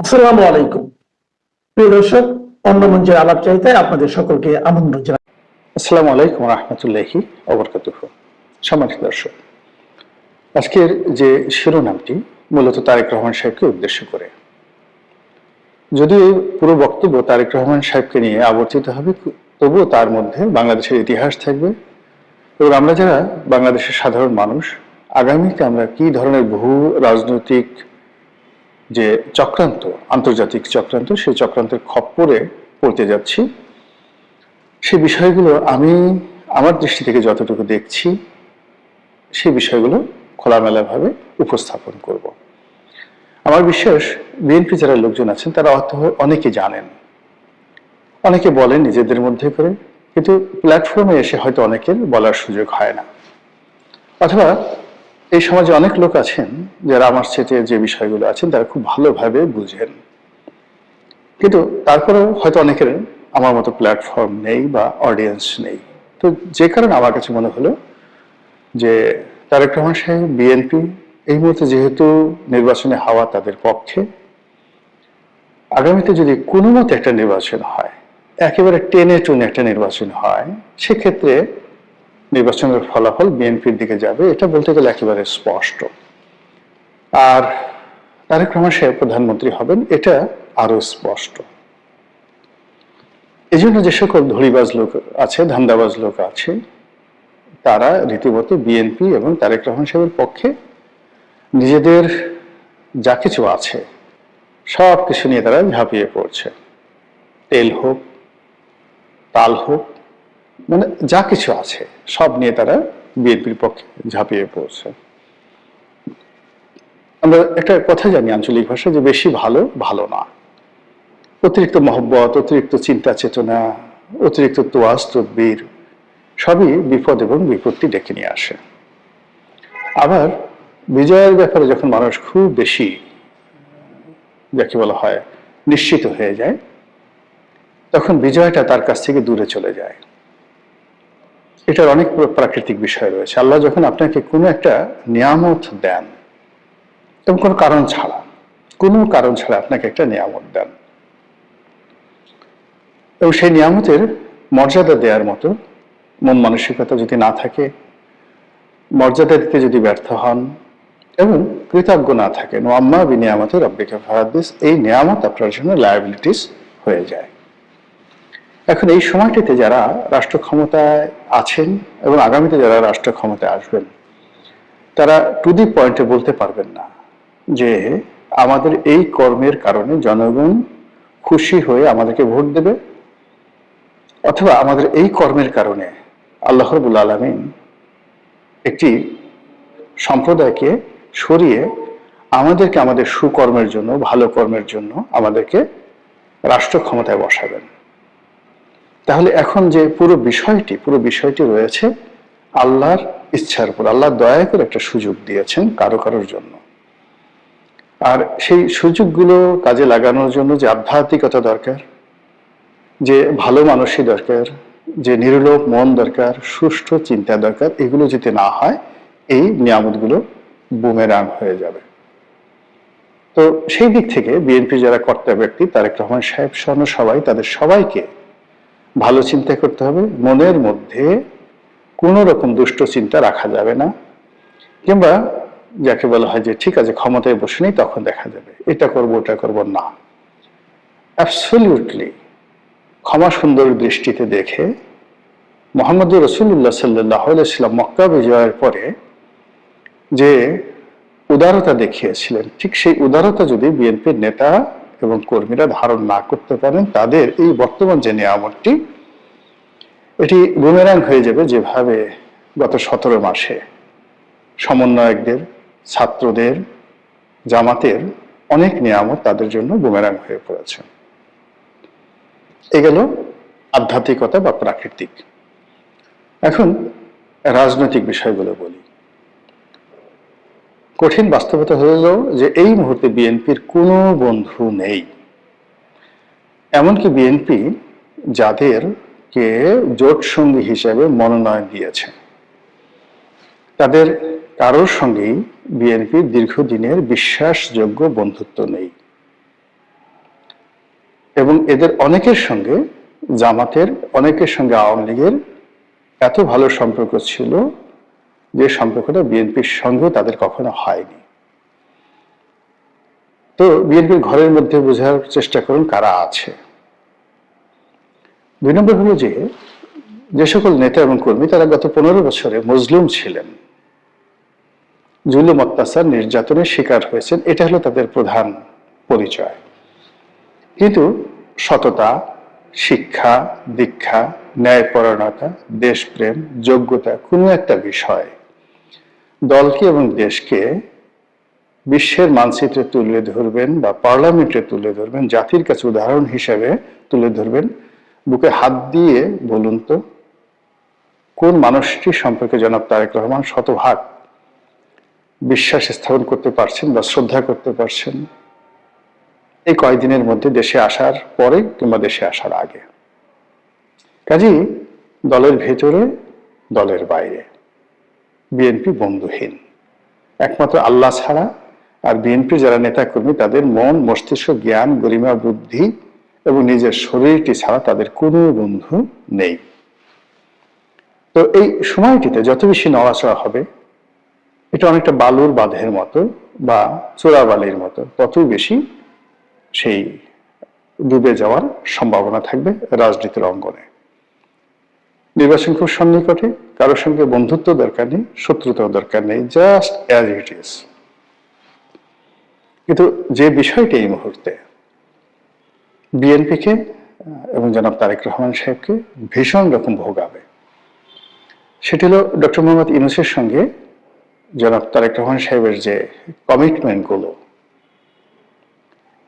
আসসালামু আলাইকুম। প্রিয় দর্শক, অন্য মঞ্চের আলাপ আপনাদের সকলকে আমন্ত্রণ জানাই। আলাইকুম রহমতুল্লাহি দর্শক, আজকের যে শিরোনামটি মূলত তারেক রহমান সাহেবকে উদ্দেশ্য করে। যদিও পুরো বক্তব্য তারেক রহমান সাহেবকে নিয়ে আবর্তিত হবে, তবুও তার মধ্যে বাংলাদেশের ইতিহাস থাকবে। এবং আমরা যারা বাংলাদেশের সাধারণ মানুষ আগামীতে আমরা কি ধরনের বহু রাজনৈতিক যে চক্রান্ত, আন্তর্জাতিক চক্রান্ত, সেই চক্রান্তের খপ্পরে পড়তে যাচ্ছি। সেই বিষয়গুলো আমি আমার দৃষ্টি থেকে যতটুকু দেখছি সেই বিষয়গুলো খোলামেলাভাবে উপস্থাপন করব। আমার বিশ্বাস বিএনপি যারা লোকজন আছেন, তারা অত অনেকে জানেন। অনেকে বলেন নিজেদের মধ্যে করে, কিন্তু প্ল্যাটফর্মে এসে হয়তো অনেকের বলার সুযোগ হয় না। অথবা এই সমাজে অনেক লোক আছেন যারা আমার সেটে যে বিষয়গুলো আছেন, তারা খুব ভালোভাবে বুঝেন। কিন্তু তারপরেও হয়তো অনেকের আমার মতো প্ল্যাটফর্ম নেই বা অডিয়েন্স নেই। তো যে কারণে আমার কাছে মনে হলো যে তারেক রহমান সাহেব বিএনপি এই মুহূর্তে যেহেতু নির্বাচনে হাওয়া তাদের পক্ষে, আগামীতে যদি কোনো মতো একটা নির্বাচন হয়, একেবারে টেনে টুনে একটা নির্বাচন হয়, সেক্ষেত্রে নির্বাচনের ফলাফল বিএনপির দিকে যাবে, এটা বলতে গেলে একেবারে স্পষ্ট। আর তারেক রহমান প্রধানমন্ত্রী হবেন, এটা আরও স্পষ্ট। এই জন্য যে সকল ধরিবাজ লোক আছে, ধান্দাবাজ লোক আছে, তারা রীতিমতো বিএনপি এবং তারেক রহমান সাহেবের পক্ষে নিজেদের যা কিছু আছে, সব কিছু নিয়ে তারা ঝাঁপিয়ে পড়ছে। তেল হোক, তাল হোক মানে যা কিছু আছে, সব নিয়ে তারা বিএনপির পক্ষে ঝাঁপিয়ে পড়ছে। আমরা একটা কথা জানি আঞ্চলিক ভাষায় যে বেশি ভালো ভালো না। অতিরিক্ত মহব্বত, অতিরিক্ত চিন্তা চেতনা, অতিরিক্ত তোয়াজ, তদ্বির, সবই বিপদ এবং বিপত্তি ডেকে নিয়ে আসে। আবার বিজয়ের ব্যাপারে যখন মানুষ খুব বেশি, যাকে বলা হয়, নিশ্চিত হয়ে যায়, তখন বিজয়টা তার কাছ থেকে দূরে চলে যায়। এটার অনেক প্রাকৃতিক বিষয় রয়েছে। আল্লাহ যখন আপনাকে কোনো একটা নিয়ামত দেন, এবং কোনো কারণ ছাড়া, কোনো কারণ ছাড়া আপনাকে একটা নিয়ামত দেন, এবং সেই নিয়ামতের মর্যাদা দেওয়ার মতো মন মানসিকতা যদি না থাকে, মর্যাদা দিতে যদি ব্যর্থ হন, এবং কৃতজ্ঞ না থাকেন ও আম্মা বিনিয়ামতে রব্বিকা, ফাহাদিস, এই নিয়ামত আপনার জন্য লায়াবিলিটিস হয়ে যায়। এখন এই সময়টিতে যারা রাষ্ট্র ক্ষমতায় আছেন এবং আগামীতে যারা রাষ্ট্র ক্ষমতায় আসবেন, তারা টু দি পয়েন্টে বলতে পারবেন না যে আমাদের এই কর্মের কারণে জনগণ খুশি হয়ে আমাদেরকে ভোট দেবে অথবা আমাদের এই কর্মের কারণে আল্লাহ রবুল আলমিন একটি সম্প্রদায়কে সরিয়ে আমাদেরকে আমাদের সুকর্মের জন্য, ভালো কর্মের জন্য আমাদেরকে রাষ্ট্র ক্ষমতায় বসাবেন। তাহলে এখন যে পুরো বিষয়টি পুরো বিষয়টি রয়েছে আল্লাহর ইচ্ছার উপর, আল্লাহ দয়া করে একটা সুযোগ দিয়েছেন কারও কারোর জন্য। আর সেই সুযোগগুলো কাজে লাগানোর জন্য যে আধ্যাত্মিকতা দরকার, যে ভালো মানুষই দরকার, যে নির্লোভ মন দরকার, সুষ্ঠু চিন্তা দরকার, এগুলো যদি না হয়, এই নিয়ামতগুলো বুমেরাং হয়ে যাবে। তো সেই দিক থেকে বিএনপি যারা কর্তা ব্যক্তি, তারেক রহমান সাহেব সহ সবাই, তাদের সবাইকে ভালো চিন্তা করতে হবে। মনের মধ্যে কোনো রকম দুষ্ট চিন্তা রাখা যাবে না। কিংবা যাকে বলা হয় যে, ঠিক আছে, ক্ষমতায় বসে নেই, তখন দেখা যাবে। এটা করব, ওটা করব। না। অ্যাবসলিউটলি ক্ষমা সুন্দর দৃষ্টিতে দেখে মোহাম্মদ রসুল্লাহ সাল্লাহ সাল্লাম মক্কা বিজয়ের পরে যে উদারতা দেখিয়েছিলেন, ঠিক সেই উদারতা যদি বিএনপির নেতা এবং কর্মীরা ধারণ না করতে পারেন, তাদের এই বর্তমান যে নিয়ামতটি, এটি বুমেরাং হয়ে যাবে যেভাবে গত সতেরো মাসে সমন্বয়কদের, ছাত্রদের, জামাতের অনেক নিয়ামত তাদের জন্য বুমেরাং হয়ে পড়েছে। এ গেল আধ্যাত্মিকতা বা প্রাকৃতিক। এখন রাজনৈতিক বিষয়গুলো বলি। কঠিন বাস্তবতা হলো যে এই মুহূর্তে বিএনপির কোনো বন্ধু নেই। এমনকি বিএনপি যাদেরকে জোট সঙ্গী হিসেবে মনোনয়ন দিয়েছে, তাদের কারোর সঙ্গেই বিএনপির দীর্ঘদিনের বিশ্বাসযোগ্য বন্ধুত্ব নেই। এবং এদের অনেকের সঙ্গে, জামাতের অনেকের সঙ্গে আওয়ামী লীগের এত ভালো সম্পর্ক ছিল যে সম্পর্কটা বিএনপির সঙ্গেও তাদের কখনো হয়নি। তো বিএনপির ঘরের মধ্যে বোঝার চেষ্টা করুন কারা আছে। দুই নম্বর হলো যে যে সকল নেতা এবং কর্মী তারা গত পনেরো বছরে মজলুম ছিলেন। জুলুম, অত্যাচার, নির্যাতনের শিকার হয়েছেন, এটা হলো তাদের প্রধান পরিচয়। কিন্তু সততা, শিক্ষা, দীক্ষা, ন্যায়পরায়ণতা, দেশপ্রেম, যোগ্যতা কোনো একটা বিষয় দলকে এবং দেশকে বিশ্বের মানচিত্রে তুলে ধরবেন বা পার্লামেন্টে তুলে ধরবেন, জাতির কাছে উদাহরণ হিসেবে তুলে ধরবেন। বুকে হাত দিয়ে বলুন তো, কোন মানুষটি সম্পর্কে জনাব তারেক রহমান শতভাগ বিশ্বাস স্থাপন করতে পারছেন বা শ্রদ্ধা করতে পারছেন? এই কয়েকদিনের মধ্যে দেশে আসার পরে কিংবা দেশে আসার আগে? কাজেই দলের ভেতরে, দলের বাইরে। বিএনপি বন্ধুহীন। একমাত্র আল্লাহ ছাড়া আর বিএনপি যারা নেতাকর্মী, তাদের মন, মস্তিষ্ক, জ্ঞান, গরিমা, বুদ্ধি এবং নিজের শরীরটি ছাড়া তাদের কোনো বন্ধু নেই। তো এই সময়টিতে যত বেশি নড়াচড়া হবে, এটা অনেকটা বালুর বাঁধের মতো বা চোরাবালির মতো ততই বেশি সেই ডুবে যাওয়ার সম্ভাবনা থাকবে রাজনীতির অঙ্গনে। নির্বাচন খুব সন্নিকটে, কারোর সঙ্গে বন্ধুত্ব দরকার নেই, শত্রুতাও দরকার নেই জাস্ট অ্যাজ ইট ইজ কিন্তু যে বিষয়টি এই মুহূর্তে বিএনপিকে এবং জনাব তারেক রহমান সাহেবকে ভীষণ রকম ভোগাবে, সেটি হলো ডক্টর মোহাম্মদ ইউনুসের সঙ্গে জনাব তারেক রহমান সাহেবের যে কমিটমেন্টগুলো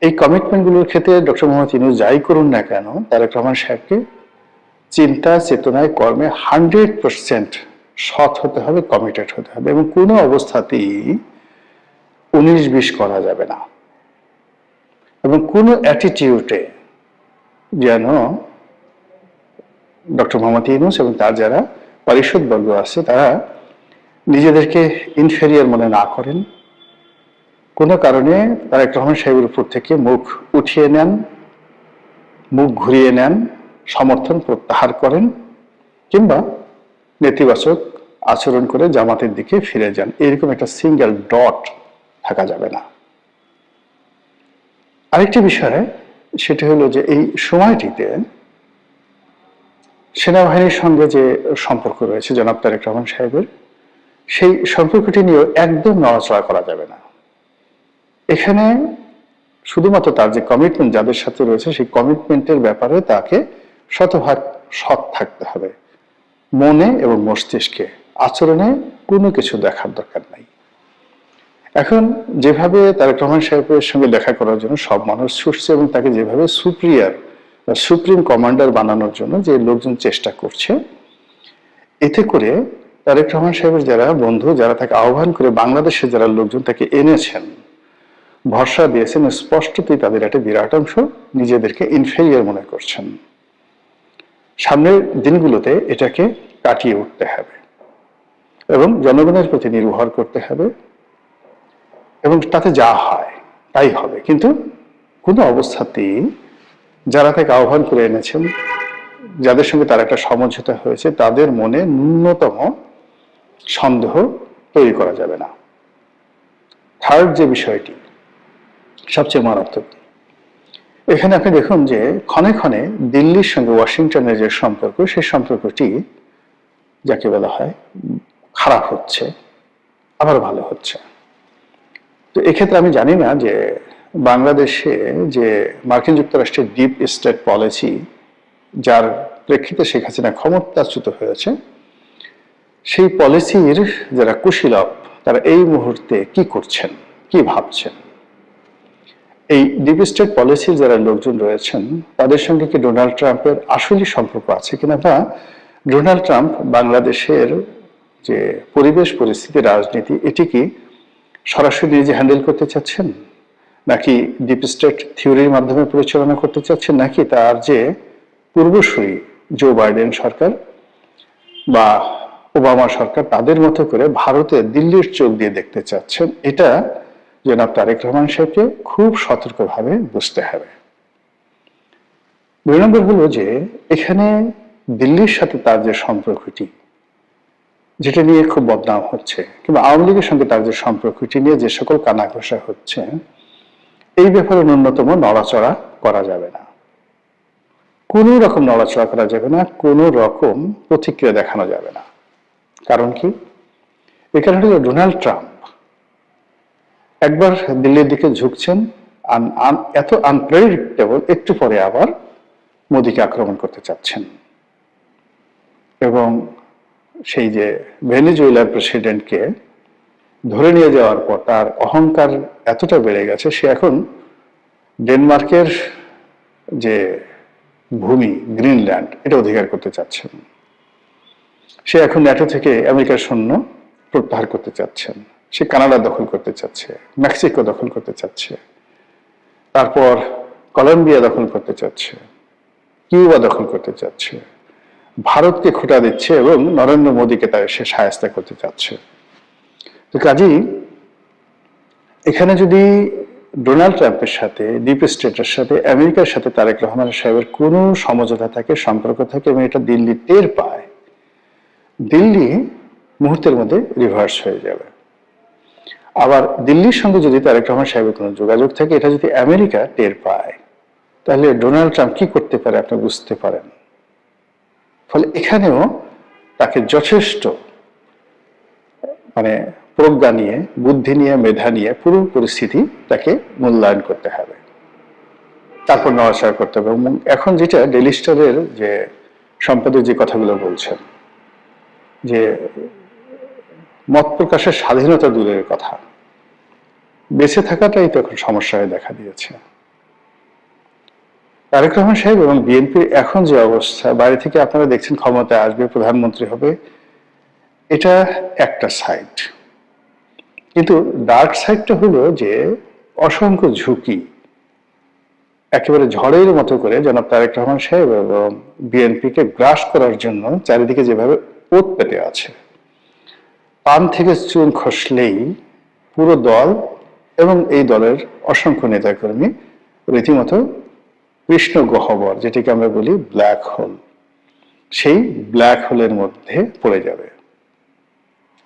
এই কমিটমেন্টগুলোর ক্ষেত্রে ডক্টর মোহাম্মদ ইউনুস যাই করুন না কেন, তারেক রহমান সাহেবকে চিন্তা, চেতনায় কর্মে হান্ড্রেড পার্সেন্ট সৎ হতে হবে কমিটেড হতে হবে এবং কোনো অবস্থাতেই উনিশ বিশ করা যাবে না। এবং কোনো অ্যাটিটিউডে যেন ডক্টর মোহাম্মদ ইউনুস এবং তার যারা বর্গ আছে, তারা নিজেদেরকে ইনফেরিয়ার মনে না করেন। কোনো কারণে তারেক রহমান সাহেবের উপর থেকে মুখ উঠিয়ে নেন, মুখ ঘুরিয়ে নেন সমর্থন প্রত্যাহার করেন কিংবা নেতিবাচক আচরণ করে জামাতের দিকে ফিরে যান। এরকম একটা সিঙ্গেল ডট থাকা যাবে না। আরেকটি বিষয় সেটি হলো যে এই সময়টিতে সেনাবাহিনীর সঙ্গে যে সম্পর্ক রয়েছে জনাব তারেক রহমান সাহেবের, সেই সম্পর্কটি নিয়েও একদম নড়াচড়া করা যাবে না। এখানে শুধুমাত্র তার যে কমিটমেন্ট যাদের সাথে রয়েছে, সেই কমিটমেন্টের ব্যাপারে তাকে শতভাগ সৎ থাকতে হবে। মনে এবং মস্তিষ্কে আচরণে কোনো কিছু দেখার দরকার নাই। এখন যেভাবে তারেক রহমান সাহেবের সঙ্গে দেখা করার জন্য সব মানুষ ছুটছে এবং তাকে যেভাবে সুপ্রিয়ার সুপ্রিম কমান্ডার বানানোর জন্য যে লোকজন চেষ্টা করছে, এতে করে তারেক রহমান সাহেবের যারা বন্ধু, যারা তাকে আহ্বান করে বাংলাদেশে যারা লোকজন তাকে এনেছেন, ভরসা দিয়েছেন, স্পষ্টতই তাদের একটা বিরাট অংশ নিজেদেরকে ইনফেরিয়ার মনে করছেন। সামনের দিনগুলোতে এটাকে কাটিয়ে উঠতে হবে এবং জনগণের প্রতি নির্ভর করতে হবে এবং তাতে যা হয়, তাই হবে। কিন্তু কোনো অবস্থাতেই যারা তাকে আহ্বান করে এনেছেন, যাদের সঙ্গে তার একটা সমঝোতা হয়েছে, তাদের মনে ন্যূনতম সন্দেহ তৈরি করা যাবে না। থার্ড যে বিষয়টি, সবচেয়ে মারাত্মক এখানে আপনি দেখুন যে ক্ষণে ক্ষণে দিল্লির সঙ্গে ওয়াশিংটনের যে সম্পর্ক, সেই সম্পর্কটি যাকে বলা হয় খারাপ হচ্ছে, আবার ভালো হচ্ছে। তো এক্ষেত্রে আমি জানি না যে বাংলাদেশে যে মার্কিন যুক্তরাষ্ট্রের ডিপ স্টেট পলিসি যার প্রেক্ষিতে শেখ হাসিনা ক্ষমতাচ্যুত হয়েছে, সেই পলিসির যারা কুশীলভ তারা এই মুহূর্তে কি করছেন, কি ভাবছেন? এই ডিপ স্টেট পলিসির যারা লোকজন রয়েছেন, তাদের সঙ্গে কি ডোনাল্ড ট্রাম্পের আসলে সম্পর্ক আছে কিনা বা ডোনাল্ড ট্রাম্প বাংলাদেশের যে পরিবেশ পরিস্থিতি, রাজনীতি, এটি কি সরাসরি নিজে হ্যান্ডেল করতে চাচ্ছেন? নাকি ডিপ স্টেট থিওরির মাধ্যমে পরিচালনা করতে চাচ্ছেন? নাকি তার যে পূর্বসূরি জো বাইডেন সরকার বা ওবামা সরকার, তাদের মতো করে ভারতে দিল্লির চোখ দিয়ে দেখতে চাচ্ছেন? এটা জনাব তারেক রহমান সাহেবকে খুব সতর্কভাবে বুঝতে হবে। দুই নম্বর হলো যে, এখানে দিল্লির সাথে তার যে সম্পর্কটি, যেটা নিয়ে খুব বদনাম হচ্ছে, কিংবা আওয়ামী লীগের সঙ্গে তার যে সম্পর্কটি নিয়ে যে সকল কানাঘোষা হচ্ছে, এই ব্যাপারে ন্যূনতম নড়াচড়া করা যাবে না। কোনো রকম নড়াচড়া করা যাবে না, কোনো রকম প্রতিক্রিয়া দেখানো যাবে না। কারণ কি? এই কারণে ডোনাল্ড ট্রাম্প একবার দিল্লির দিকে ঝুঁকছেন এত আনপ্রেডিক্টেবল একটু পরে আবার মোদীকে আক্রমণ করতে চাচ্ছেন। এবং সেই যে ভেনেজুয়েলার প্রেসিডেন্টকে ধরে নিয়ে যাওয়ার পর তার অহংকার এতটা বেড়ে গেছে, সে এখন ডেনমার্কের যে ভূমি, গ্রিনল্যান্ড, এটা অধিকার করতে চাচ্ছেন। সে এখন ন্যাটো থেকে আমেরিকার সৈন্য প্রত্যাহার করতে চাচ্ছেন। সে কানাডা দখল করতে চাচ্ছে, মেক্সিকো দখল করতে চাচ্ছে, তারপর কলম্বিয়া দখল করতে চাচ্ছে, কিউবা দখল করতে চাচ্ছে, ভারতকে খোটা দিচ্ছে এবং নরেন্দ্র মোদীকে তার সে সায়স্তা করতে চাচ্ছে। তো কাজেই এখানে যদি ডোনাল্ড ট্রাম্পের সাথে, ডিপ স্টেটের সাথে, আমেরিকার সাথে তারেক রহমান সাহেবের কোনো সমঝোতা থাকে, সম্পর্ক থাকে এবং এটা দিল্লি টের পায়, দিল্লি মুহূর্তের মধ্যে রিভার্স হয়ে যাবে। আবার দিল্লির সঙ্গে যদি তারেক রহমান সাহেবের কোনো যোগাযোগ থাকে, এটা যদি আমেরিকা, টের পায়। তাহলে ডোনাল্ড ট্রাম্প কি করতে পারে আপনি বুঝতে পারেন। ফলে এখানেও তাকে যথেষ্ট মানে প্রজ্ঞা নিয়ে, বুদ্ধি নিয়ে, মেধা নিয়ে পুরো পরিস্থিতি তাকে মূল্যায়ন করতে হবে। তারপর নড়াচড়া করতে হবে। এবং এখন যেটা ডেলিস্টারের যে সম্পাদক যে কথাগুলো বলছেন, যে মত প্রকাশের স্বাধীনতা দূরের কথা। বেঁচে থাকাটাই তো এখন সমস্যা হয়ে দেখা দিয়েছে। তারেক রহমান সাহেব এবং বিএনপির এখন যে অবস্থা, বাইরে থেকে আপনারা দেখছেন ক্ষমতায় আসবে, প্রধানমন্ত্রী হবে, এটা একটা সাইড। কিন্তু ডার্ক সাইডটা হলো যে অসংখ্য ঝুঁকি, একেবারে ঝড়ের মতো করে জনাব তারেক রহমান সাহেব এবং বিএনপিকে গ্রাস করার জন্য চারিদিকে যেভাবে ওত পেতে আছে। পান থেকে চুন খসলেই পুরো দল এবং এই দলের অসংখ্য নেতাকর্মী রীতিমতো কৃষ্ণ গহ্বর, যেটিকে আমরা বলি ব্ল্যাক হোল। সেই ব্ল্যাক হোলের মধ্যে পড়ে যাবে।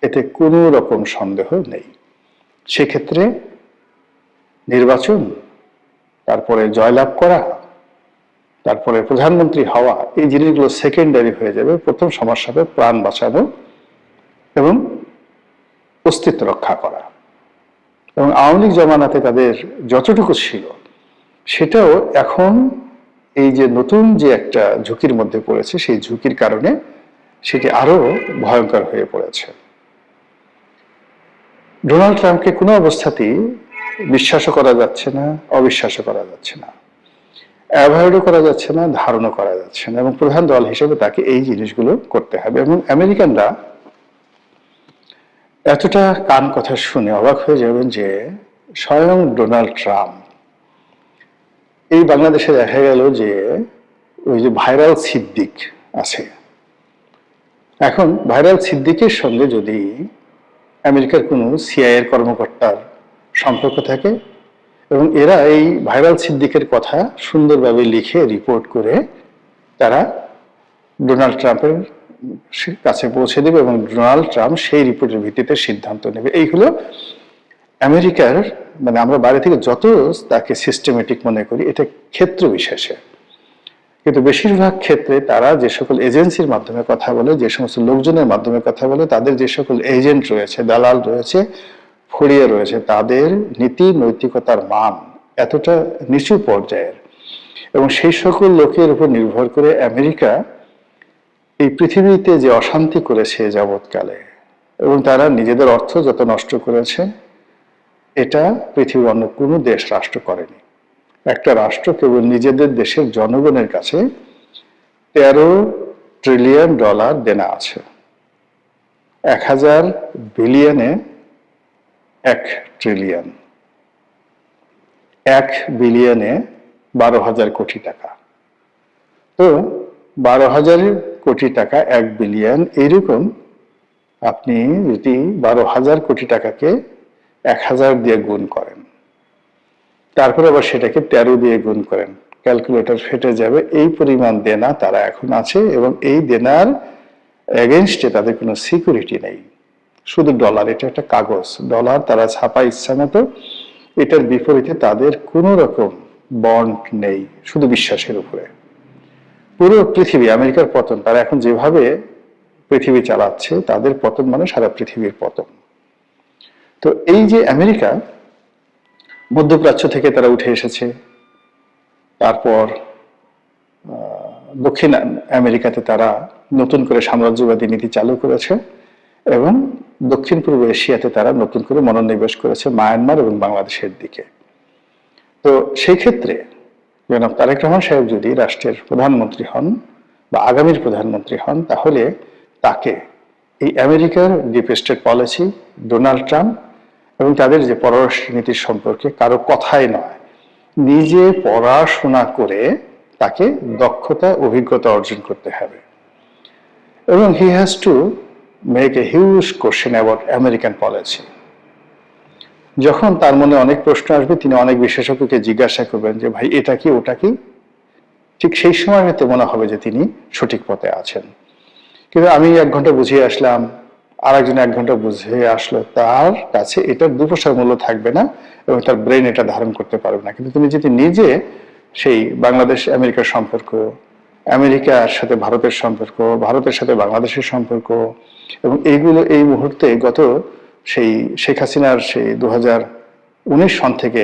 এতে কোনো রকম সন্দেহ নেই। সেক্ষেত্রে নির্বাচন, তারপরে জয়লাভ করা, তারপরে প্রধানমন্ত্রী হওয়া, এই জিনিসগুলো সেকেন্ডারি হয়ে যাবে। প্রথম সমস্যা প্রাণ বাঁচানো এবং অস্তিত্ব রক্ষা করা। এবং আওয়ামী লীগ জমানাতে তাদের যতটুকু ছিল, সেটাও এখন এই যে নতুন যে একটা ঝুঁকির মধ্যে পড়েছে, সেই ঝুঁকির কারণে সেটি আরও ভয়ঙ্কর হয়ে পড়েছে। ডোনাল্ড ট্রাম্পকে কোনো অবস্থাতেই বিশ্বাসও করা যাচ্ছে না, অবিশ্বাসও করা যাচ্ছে না। অ্যাভয়েডও করা যাচ্ছে না, ধারণও করা যাচ্ছে না এবং প্রধান দল হিসেবে তাকে এই জিনিসগুলো করতে হবে। এবং আমেরিকানরা এতটা কান কথা শুনে অবাক হয়ে যাবেন যে স্বয়ং ডোনাল্ড ট্রাম্প, এই বাংলাদেশে দেখা গেল যে ওই যে ভাইরাল সিদ্দিক আছে। এখন ভাইরাল সিদ্দিকের সঙ্গে যদি আমেরিকার কোনো সিআইয়ের কর্মকর্তার সম্পর্ক থাকে এবং এরা এই ভাইরাল সিদ্দিকের কথা সুন্দরভাবে লিখে রিপোর্ট করে, তারা ডোনাল্ড ট্রাম্পের কাছে পৌঁছে দেবে এবং ডোনাল্ড ট্রাম্প সেই রিপোর্টের ভিত্তিতে সিদ্ধান্ত নেবে। এই হলো আমেরিকার মানে আমরা বাইরে থেকে যত তাকে সিস্টেমেটিক মনে করি, এটা ক্ষেত্র বিশেষে। কিন্তু বেশিরভাগ ক্ষেত্রে তারা যে সকল এজেন্সির মাধ্যমে কথা বলে, যে সমস্ত লোকজনের মাধ্যমে কথা বলে, তাদের যে সকল এজেন্ট রয়েছে, দালাল রয়েছে ফড়িয়ে রয়েছে, তাদের নীতি নৈতিকতার মান এতটা নিচু পর্যায়ের। এবং সেই সকল লোকের উপর নির্ভর করে আমেরিকা এই পৃথিবীতে যে অশান্তি করেছে যাবৎকালে এবং তারা নিজেদের অর্থ যত নষ্ট করেছে, এটা পৃথিবীর অন্য কোনো দেশ রাষ্ট্র করেনি। একটা রাষ্ট্র কেবল নিজেদের দেশের জনগণের কাছে তেরো ট্রিলিয়ন ডলার দেনা আছে। এক হাজার বিলিয়নে এক ট্রিলিয়ন। এক বিলিয়নে বারো হাজার কোটি টাকা। তো বারো হাজার কোটি টাকা, এক বিলিয়ন এইরকম আপনি যদি বারো হাজার কোটি টাকাকে এক হাজার দিয়ে গুণ করেন। তারপরে আবার সেটাকে তেরো দিয়ে গুণ করেন। ক্যালকুলেটর ফেটে যাবে, এই পরিমাণ দেনা তারা এখন আছে এবং এই দেনার এগেনস্টে তাদের কোনো সিকিউরিটি নেই। শুধু ডলার এটা একটা কাগজ। ডলার তারা ছাপা ইচ্ছা মতো, এটার বিপরীতে তাদের কোনো রকম বন্ড নেই, শুধু বিশ্বাসের উপরে। পুরো পৃথিবী, আমেরিকার পতন, তারা এখন যেভাবে পৃথিবী চালাচ্ছে, তাদের পতন মানে সারা পৃথিবীর পতন। তো এই যে আমেরিকা, মধ্যপ্রাচ্য থেকে তারা উঠে এসেছে। তারপর দক্ষিণ আমেরিকাতে তারা নতুন করে সাম্রাজ্যবাদী নীতি চালু করেছে এবং দক্ষিণ পূর্ব এশিয়াতে তারা নতুন করে মনোনিবেশ করেছে মায়ানমার এবং বাংলাদেশের দিকে। তো সেই ক্ষেত্রে জনাব তারেক রহমান সাহেব যদি রাষ্ট্রের প্রধানমন্ত্রী হন বা আগামীর প্রধানমন্ত্রী হন, তাহলে তাকে এই আমেরিকার deep state policy Donald Trump এবং তাদের যে পররাষ্ট্র নীতির সম্পর্কে কারও কথাই নয়, নিজে পড়াশোনা করে তাকে দক্ষতা, অভিজ্ঞতা অর্জন করতে হবে। এবং he has to make a huge question about American policy যখন তার মনে অনেক প্রশ্ন আসবে, তিনি অনেক বিশেষজ্ঞকে জিজ্ঞাসা করবেন যে, ভাই, এটা কি, ওটা কি? ঠিক সেই সময় হয়তো মনে হবে যে, তিনি সঠিক পথে আছেন। কিন্তু আমি এক ঘণ্টা বুঝিয়ে আসলাম আর একজন এক ঘণ্টা বুঝিয়ে আসলো, তার কাছে এটার দুপয়সার মূল্য থাকবে না এবং তার ব্রেন এটা ধারণ করতে পারবে না। কিন্তু তুমি যদি নিজে সেই বাংলাদেশ, আমেরিকার সম্পর্ক, আমেরিকার সাথে ভারতের সম্পর্ক, ভারতের সাথে বাংলাদেশের সম্পর্ক এবং এইগুলো, এই মুহূর্তে গত সেই শেখ হাসিনার সেই দু সন থেকে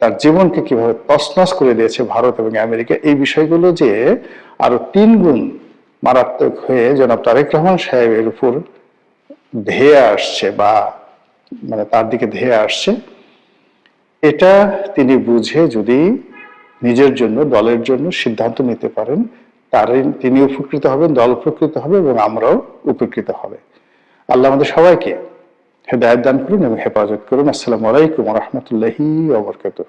তার জীবনকে কীভাবে তছনছ করে দিয়েছে ভারত এবং আমেরিকা, এই বিষয়গুলো যে আরও তিন গুণ মারাত্মক হয়ে জনাব তারেক রহমান সাহেবের উপর ধেয়ে আসছে বা মানে তার দিকে ধেয়ে আসছে, এটা তিনি বুঝে যদি নিজের জন্য, দলের জন্য সিদ্ধান্ত নিতে পারেন তার তিনি উপকৃত হবেন, দল উপকৃত হবে এবং আমরাও উপকৃত হবে। আল্লাহ আমাদের সবাইকে হেদায়ত দান করুন এবং হেফাজত করুন আসসালামু আলাইকুম রহমতুল্লাহি ওবরকাতুহ